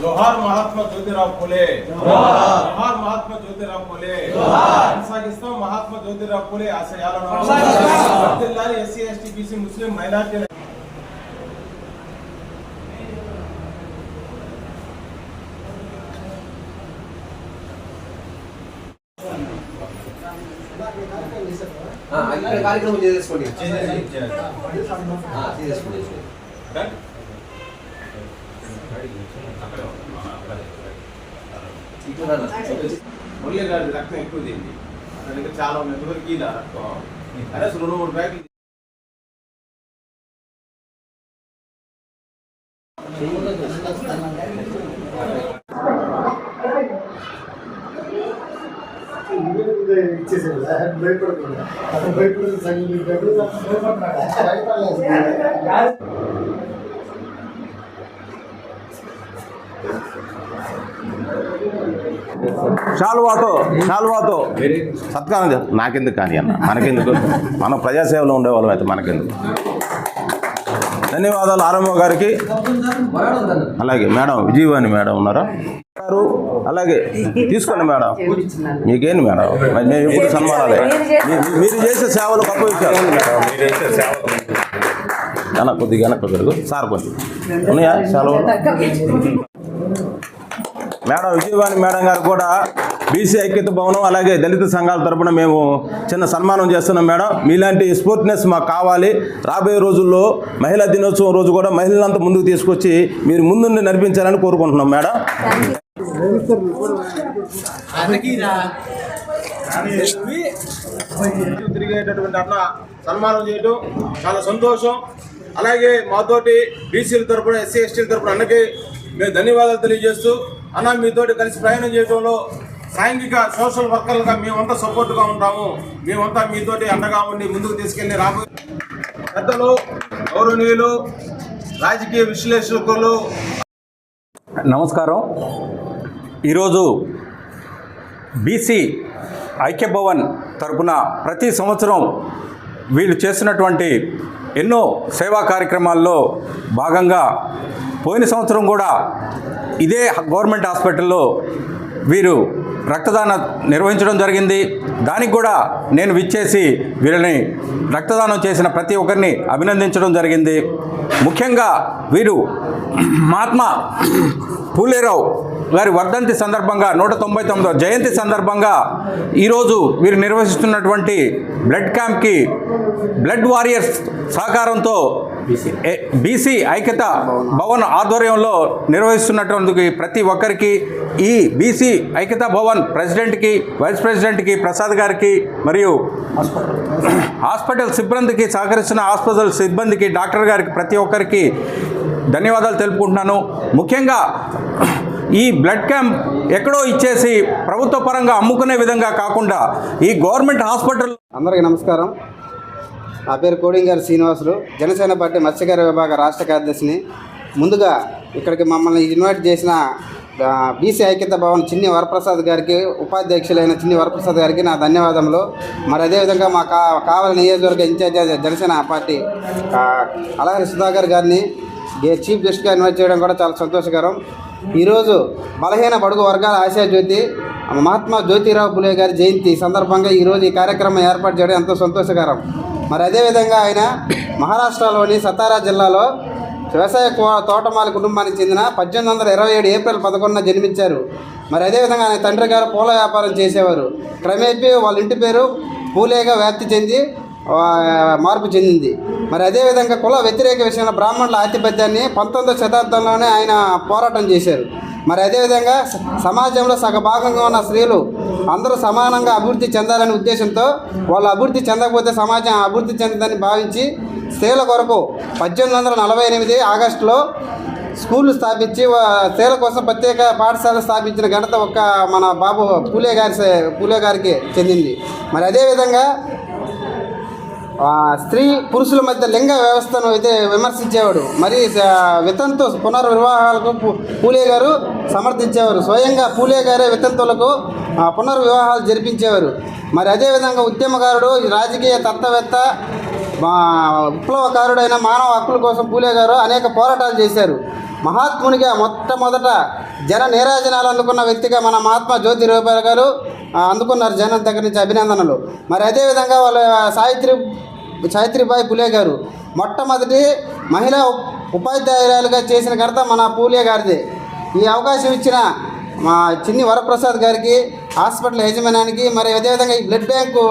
జోహార్ మహాత్మా జ్యోతిరావు పూలే జోహార్ మహాత్మా జ్యోతిరావు పూలే కొనసాగిస్తాం మహాత్మా జ్యోతిరావు పూలే ఆశయాలను వర్ధిల్లాలి SC ST BC Muslim minority ఆ, ఇక్కడ కార్యక్రమం చేసేసుకోండి ఆ, చేసేసుకోండి ఇటు రా. మురళి గారి రక్తం ఎక్కువ తింది. అతనికి చాలా ఇలా రక్తం అదే అసలు రెండు మూడు ఇచ్చేసాడు భయపడకుండా అతను శాలువాతో శాలువాతో సత్కారం చేస్తాం. నాకెందుకు కానీ అన్న. మనకెందుకు? మనం ప్రజాసేవలో ఉండేవాళ్ళం అయితే మనకెందుకు? ధన్యవాదాలు ఆరంభ గారికి. అలాగే మేడం విజయవాణి మేడం ఉన్నారా? గారు అలాగే. తీసుకోండి మేడం. మీకేంటి మేడం? మరి మేము ఎప్పుడు సన్మానాలే. మీరు చేసే సేవలు గొప్ప విషయాలు కొద్దిగా వెనక పెరుగు సార్ కొంచెం. ఉన్నాయా? సెలవులు మేడం విజయవాణి మేడం గారు కూడా బీసీ ఐక్యత భవనం అలాగే దళిత సంఘాల తరపున మేము చిన్న సన్మానం చేస్తున్నాం మేడం. మీలాంటి స్పోర్ట్నెస్ మాకు కావాలి. రాబోయే రోజుల్లో మహిళా దినోత్సవం రోజు కూడా మహిళలంతా ముందుకు తీసుకొచ్చి మీరు ముందుండి నడిపించాలని కోరుకుంటున్నాం మేడం. తిరిగేటటువంటి అన్న సన్మానం చేయడం చాలా సంతోషం. అలాగే మాతోటి బీసీల తరపున ఎస్సీ ఎస్టీల తరపున అన్నకి మేము ధన్యవాదాలు తెలియజేస్తూ అన్న మీతోటి కలిసి ప్రయాణం చేయడంలో సాంఘిక సోషల్ వర్కర్లుగా మేమంతా సపోర్ట్గా ఉంటాము. మేమంతా మీతోటి అండగా ఉండి ముందుకు తీసుకెళ్ళి రాబోయే పెద్దలు గౌరవనీయులు రాజకీయ విశ్లేషకులు. నమస్కారం. ఈరోజు బీసీ ఐక్యభవన్ తరపున ప్రతి సంవత్సరం వీళ్ళు చేస్తున్నటువంటి ఎన్నో సేవా కార్యక్రమాల్లో భాగంగా పోయిన సంవత్సరం కూడా ఇదే గవర్నమెంట్ హాస్పిటల్లో వీరు రక్తదానం నిర్వహించడం జరిగింది. దానికి కూడా నేను విచ్చేసి వీరిని రక్తదానం చేసిన ప్రతి ఒక్కరిని అభినందించడం జరిగింది. ముఖ్యంగా వీరు మహాత్మా పూలేరావు వారి వర్ధంతి సందర్భంగా నూట తొంభై తొమ్మిదో జయంతి సందర్భంగా ఈరోజు వీరు నిర్వహిస్తున్నటువంటి బ్లడ్ క్యాంప్కి బ్లడ్ వారియర్స్ సహకారంతో బీసీ ఐక్యత భవన్ ఆధ్వర్యంలో నిర్వహిస్తున్నటువంటి ప్రతి ఒక్కరికి ఈ బీసీ ఐక్యత భవన్ ప్రెసిడెంట్కి వైస్ ప్రెసిడెంట్కి ప్రసాద్ గారికి మరియు హాస్పిటల్ సిబ్బందికి సహకరిస్తున్న హాస్పిటల్ సిబ్బందికి డాక్టర్ గారికి ప్రతి ఒక్కరికి ధన్యవాదాలు తెలుపుకుంటున్నాను. ముఖ్యంగా ఈ బ్లడ్ క్యాంప్ ఎక్కడో ఇచ్చేసి ప్రభుత్వ పరంగా అమ్ముకునే విధంగా కాకుండా ఈ గవర్నమెంట్ హాస్పిటల్ అందరికీ నమస్కారం. నా పేరు కోడింగారి శ్రీనివాసులు. జనసేన పార్టీ మత్స్యకార విభాగ రాష్ట్ర కార్యదర్శిని. ముందుగా ఇక్కడికి మమ్మల్ని ఇన్వైట్ చేసిన బీసీ ఐక్యత భవన్ చిన్ని వరప్రసాద్ గారికి ఉపాధ్యక్షులైన చిన్ని వరప్రసాద్ గారికి నా ధన్యవాదములు. మరి అదేవిధంగా మా కా కావలి నియోజకవర్గ ఇన్ఛార్జ్ జనసేన పార్టీ ఆ, అలాగే సుధాకర్ గారిని చీఫ్ గెస్ట్గా ఇన్వైట్ చేయడం కూడా చాలా సంతోషకరం. ఈరోజు బలహీన బడుగు వర్గాల ఆశయ జ్యోతి మహాత్మా జ్యోతిరావు పులే గారి జయంతి సందర్భంగా ఈరోజు ఈ కార్యక్రమం ఏర్పాటు చేయడం ఎంతో సంతోషకరం. మరి అదేవిధంగా ఆయన మహారాష్ట్రలోని సతారా జిల్లాలో వ్యవసాయ కో- తోటమాలి కుటుంబానికి చెందిన పద్దెనిమిది వందల ఇరవై ఏడు ఏప్రిల్ పదకొండున జన్మించారు. మరి అదేవిధంగా ఆయన తండ్రి గారు పూల వ్యాపారం చేసేవారు. క్రమేపీ వాళ్ళ ఇంటి పేరు పూలేగా వ్యాప్తి చెంది మార్పు చెందింది. మరి అదేవిధంగా కుల వ్యతిరేక విషయంలో బ్రాహ్మణుల ఆధిపత్యాన్ని పంతొమ్మిదవ శతాబ్దంలోనే ఆయన పోరాటం చేశారు. మరి అదేవిధంగా సమాజంలో సగ భాగంగా ఉన్న స్త్రీలు అందరూ సమానంగా అభివృద్ధి చెందాలనే ఉద్దేశంతో వాళ్ళు అభివృద్ధి చెందకపోతే సమాజం అభివృద్ధి చెందదని భావించి స్త్రీల కొరకు పద్దెనిమిది వందల నలభై ఎనిమిది ఆగస్టులో స్కూళ్ళు స్థాపించి స్త్రీల కోసం ప్రత్యేక పాఠశాల స్థాపించిన ఘనత ఒక మన బాబు పూలే గారి పూలే గారికి చెందింది. మరి అదేవిధంగా స్త్రీ పురుషుల మధ్య లింగ వ్యవస్థను అయితే విమర్శించేవాడు. మరి వితంతు పునర్వివాహాలకు పూలే గారు సమర్థించేవారు. స్వయంగా పూలే గారే వితంతులకు పునర్వివాహాలు జరిపించేవారు. మరి అదేవిధంగా ఉద్యమకారుడు ఈ రాజకీయ తత్వవేత్త మా విప్లవకారుడైన మానవ హక్కుల కోసం పూలే గారు అనేక పోరాటాలు చేశారు. మహాత్మునిగా మొట్టమొదట జన నీరాజనాలు అందుకున్న వ్యక్తిగా మన మహాత్మా జ్యోతి రూపాయలు గారు అందుకున్నారు జనం దగ్గర నుంచి అభినందనలు. మరి అదేవిధంగా వాళ్ళ సావిత్రి సావిత్రిబాయి పులే గారు మొట్టమొదటి మహిళా ఉపాధ్యాయురాలుగా చేసిన ఘనత మన పూలే గారిదే. ఈ అవకాశం ఇచ్చిన మా చిన్ని వరప్రసాద్ గారికి హాస్పిటల్ యజమానానికి మరి అదేవిధంగా ఈ బ్లడ్ బ్యాంకు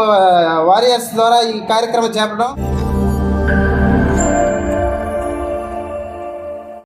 వారియర్స్ ద్వారా ఈ కార్యక్రమం చేపడం